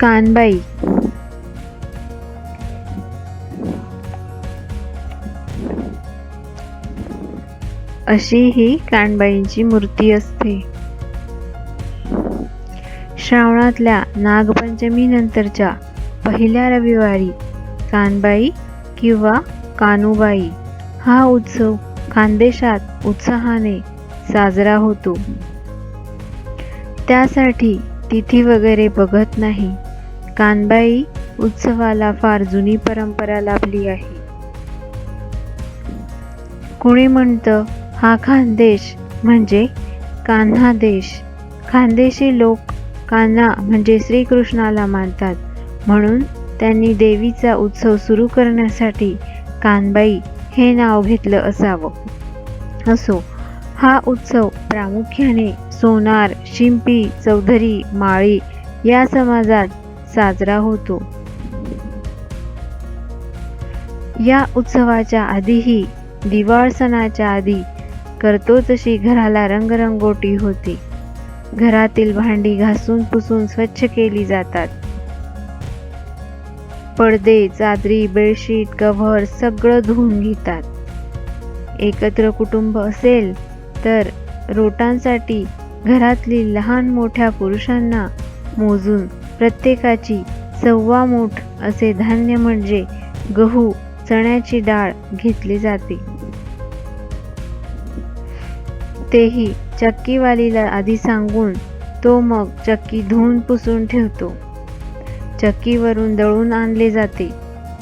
कानबाई. अशी ही कानबाईंची मूर्ती असते. श्रावणातल्या नागपंचमीनंतरच्या पहिल्या रविवारी कानबाई किंवा कानुबाई हा उत्सव खानदेशात उत्साहाने साजरा होतो. त्यासाठी तिथी वगैरे बघत नाही. कानबाई उत्सवाला फार जुनी परंपरा लाभली आहे. कुणी म्हणतं हा खानदेश म्हणजे कान्हा देश. खानदेशी लोक कान्हा म्हणजे श्रीकृष्णाला मानतात. म्हणून त्यांनी देवीचा उत्सव सुरू करण्यासाठी कानबाई हे नाव घेतलं असावं. असो हा उत्सव प्रामुख्याने सोनार शिंपी चौधरी माळी या समाजात साजरा होतो. या उत्सवाच्या आधीही दिवाळ सणाच्या आधी करतो तशी घराला रंगरंगोटी होते. घरातील भांडी घासून पुसून स्वच्छ केली जातात. पडदे चादरी बेडशीट कव्हर सगळं धुवून घेतात. एकत्र कुटुंब असेल तर रोटांसाठी घरातली लहान मोठ्या पुरुषांना मोजून प्रत्येकाची सव्वा मूठ असे धान्य म्हणजे गहू चण्याची डाळ घेतली जाते. तेही चक्कीवालीला आधी सांगून तो मग चक्की धुवून पुसून ठेवतो. चक्कीवरून दळून आणले जाते.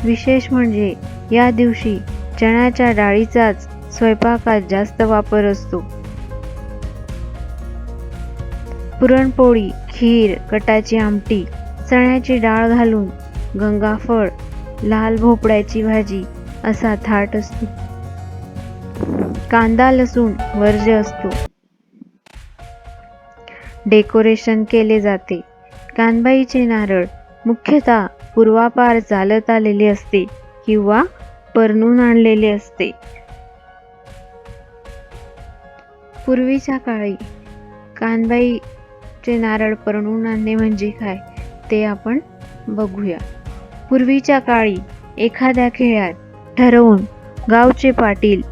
विशेष म्हणजे या दिवशी चण्याच्या डाळीचाच स्वयंपाकात जास्त वापर असतो. पुरणपोळी खीर कटाची आमटी चण्याची डाळ घालून गंगाफळ लाल भोपळ्याची भाजी असा थाट असतो. कांदा लसूण वर्ज्य असतो. डेकोरेशन केले जाते. कानबाईचे नारळ मुख्यतः पूर्वापार चालत आलेले असते किंवा परणून आणलेले असते. पूर्वीच्या काळी कानबाई चे नारळ परणून आणणे म्हणजे काय ते आपण बघूया. पूर्वीच्या काळी एखाद्या खेळात ठरवून गावचे पाटील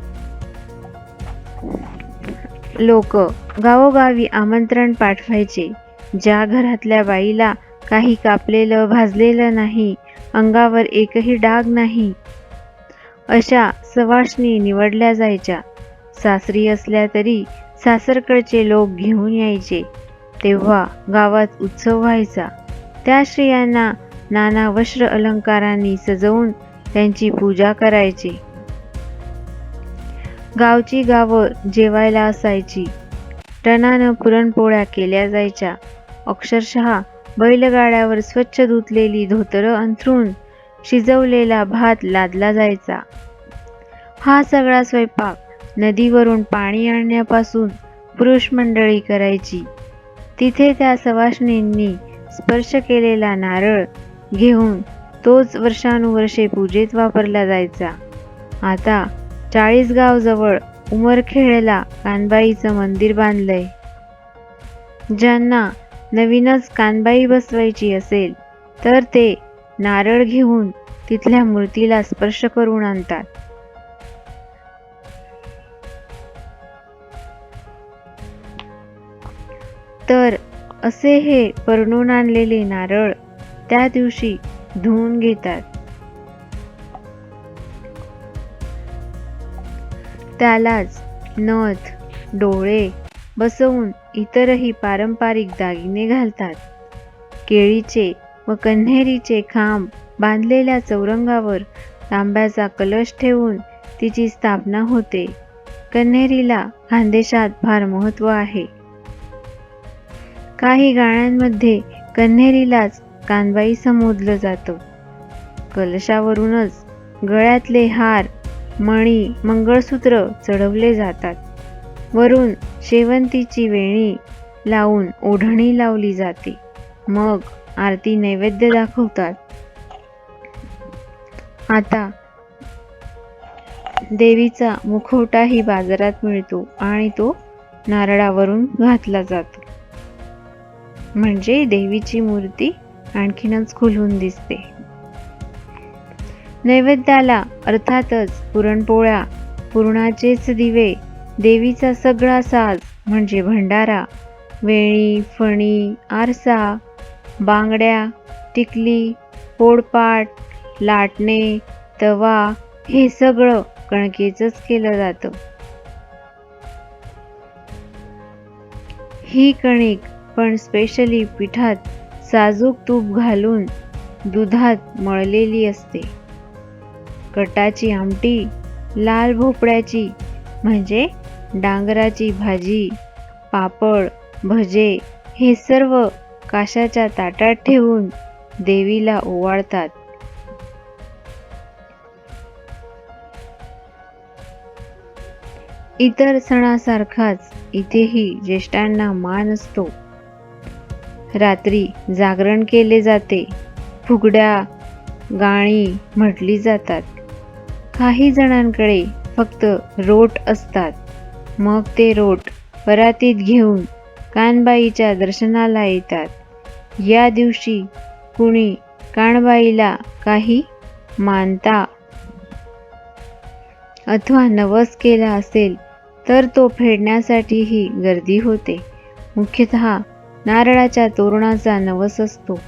लोक गावोगावी आमंत्रण पाठवायचे. ज्या घरातल्या बाईला काही कापलेलं भाजलेलं नाही अंगावर एकही डाग नाही अशा सवाष्णी निवडल्या जायच्या. सासरी असल्या तरी सासरकडचे लोक घेऊन यायचे. तेव्हा गावात उत्सव व्हायचा. त्या स्त्रियांना नाना वस्त्र अलंकारांनी सजवून त्यांची पूजा करायची. गावची गावं जेवायला असायची. टनानं पुरणपोळ्या केल्या जायच्या. अक्षरशः बैलगाड्यावर स्वच्छ धुतलेली धोतरं अंथरून शिजवलेला भात लादला जायचा. हा सगळा स्वयंपाक नदीवरून पाणी आणण्यापासून पुरुष मंडळी करायची. तिथे त्या सवाष्णींनी स्पर्श केलेला नारळ घेऊन तोच वर्षानुवर्षे पूजेत वापरला जायचा. आता चाळीसगाव जवळ उमरखेडला कानबाईचं मंदिर बांधलंय. ज्यांना नवीनच कानबाई बसवायची असेल तर ते नारळ घेऊन तिथल्या मूर्तीला स्पर्श करून आणतात. तर असे हे परणून आणलेले नारळ त्या दिवशी धुवून घेतात. त्यालाच नथ डोळे बसवून इतरही पारंपरिक दागिने घालतात. केळीचे व कन्हेरीचे खांब बांधलेल्या चौरंगावर तांब्याचा कलश ठेवून तिची स्थापना होते. कन्हेरीला खानदेशात फार महत्त्व आहे. काही गाण्यांमध्ये कन्हेरीलाच कानबाई संबोधलं जातं. कलशावरूनच गळ्यातले हार मणी मंगळसूत्र चढवले जातात. वरून शेवंतीची वेणी लावून ओढणी लावली जाते. मग आरती नैवेद्य दाखवतात. आता देवीचा मुखवटाही बाजारात मिळतो आणि तो नारळावरून घातला जातो. म्हणजे देवीची मूर्ती आणखीनच खुलून दिसते. नैवेद्याला अर्थातच पुरणपोळ्या पुरणाचेच दिवे देवीचा सगळा साज म्हणजे भंडारा वेणी फणी आरसा बांगड्या टिकली पोडपाट लाटणे तवा हे सगळं कणकेचंच केलं जातं. ही कणिक पण स्पेशली पिठात साजूक तूप घालून दुधात मळलेली असते. कटाची आमटी लाल भोपळ्याची म्हणजे डांगराची भाजी पापड भजे हे सर्व काशाच्या ताटात ठेवून देवीला ओवाळतात. इतर सणासारखाच इथेही ज्येष्ठांना मान असतो. रात्री जागरण केले जाते. फुगड्या गाणी म्हटली जातात. काही जणांकडे फक्त रोट असतात. मग ते रोट परातीत घेऊन कानबाईच्या दर्शनाला येतात. या दिवशी कुणी कानबाईला काही मानता अथवा नवस केला असेल तर तो फेडण्यासाठीही गर्दी होते. मुख्यतः नारळाच्या तोरणाचा नवस असतो.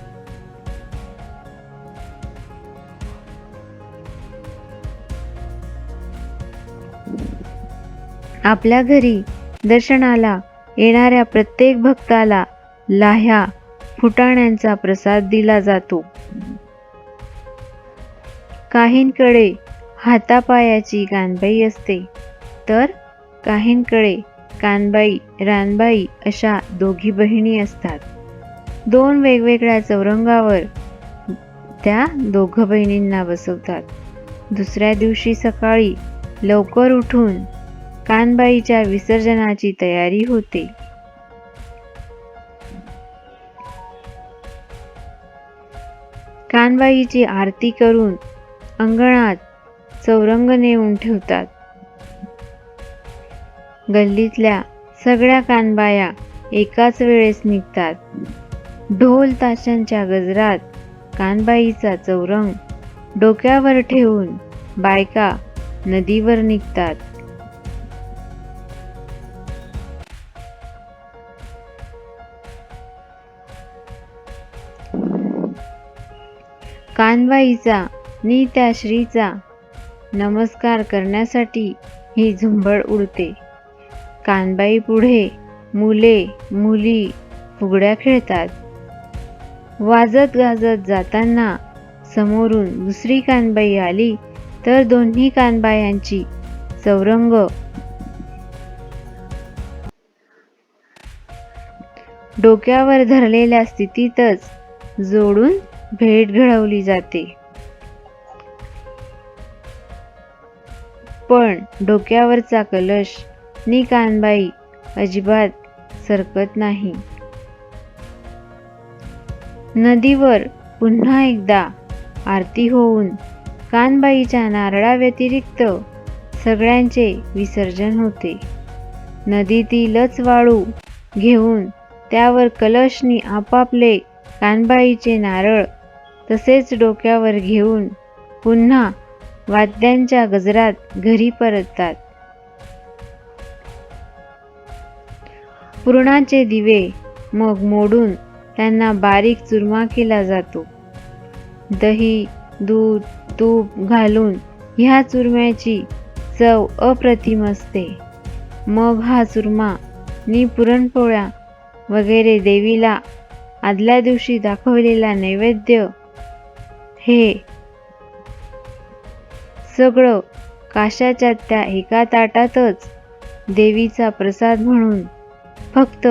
आपल्या घरी दर्शनाला येणाऱ्या प्रत्येक भक्ताला लाह्या फुटाण्यांचा प्रसाद दिला जातो. काहींकडे हातापायाची गानबाई असते तर काहींकडे कानबाई रानबाई अशा दोघी बहिणी असतात. दोन वेगवेगळ्या चौरंगावर त्या दोघं बहिणींना बसवतात. दुसऱ्या दिवशी सकाळी लवकर उठून कानबाईच्या विसर्जनाची तयारी होते. कानबाईची आरती करून अंगणात चौरंग नेऊन ठेवतात. गल्लीतल्या सगळ्या कानबाया एकाच वेळेस निघतात. ढोल ताशांच्या गजरात कानबाईचा चौरंग डोक्यावर ठेवून बायका नदीवर निघतात. कानबाईचा नि त्या श्रीचा नमस्कार करण्यासाठी ही झुंबड उडते. कानबाई पुढे मुले मुली फुगड्या खेळतात. वाजत गाजत जाताना समोरून दुसरी कानबाई आली तर दोन्ही कानबायांची चौरंग डोक्यावर धरलेल्या स्थितीतच जोडून भेट घडवली जाते. पण डोक्यावरचा कलश नी कानबाई अजिबात सरकत नाही. नदीवर पुन्हा एकदा आरती होऊन कानबाईच्या नारळाव्यतिरिक्त सगळ्यांचे विसर्जन होते. नदीतीलच वाळू घेऊन त्यावर कलशनी आपापले कानबाईचे नारळ तसेच डोक्यावर घेऊन पुन्हा वाद्यांच्या गजरात घरी परततात. पुरणाचे दिवे मग मोडून त्यांना बारीक चुरमा केला जातो. दही दूध तूप घालून ह्या चुरम्याची चव अप्रतिम असते. मग हा चुरमा नि पुरणपोळ्या वगैरे देवीला आदल्या दिवशी दाखवलेला नैवेद्य हे सगळं काशाच्या त्या एका ताटातच देवीचा प्रसाद म्हणून फक्त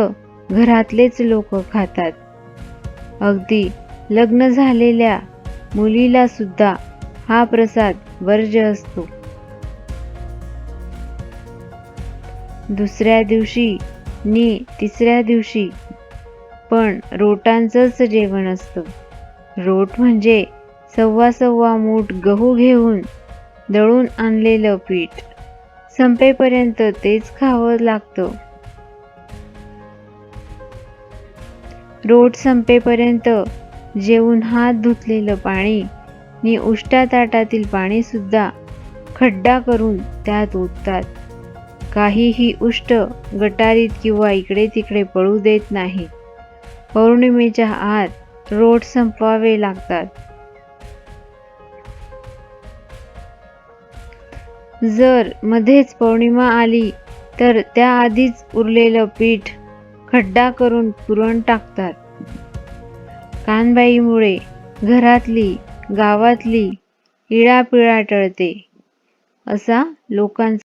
घरातलेच लोक खातात. अगदी लग्न झालेल्या मुलीला सुद्धा हा प्रसाद वर्ज असतो. दुसऱ्या दिवशी नि तिसऱ्या दिवशी पण रोटांचंच जेवण असतं. रोट म्हणजे सव्वा सव्वा मूठ गहू घेऊन दळून आणलेलं पीठ. संपेपर्यंत तेच खावं लागतं. रोट संपेपर्यंत जेवून हात धुतलेलं पाणी नि उष्टा ताटातील पाणीसुद्धा खड्डा करून त्यात ओततात. काहीही उष्ट गटारीत किंवा इकडे तिकडे पळू देत नाही. पौर्णिमेच्या आत रोट संपवावे लागतात. जर मध्येच पौर्णिमा आली तर त्याआधीच उरलेलं पीठ खड्डा करून पुरण टाकतात. कानबाईमुळे घरातली गावातली इळापिळा टळते असा लोकांचा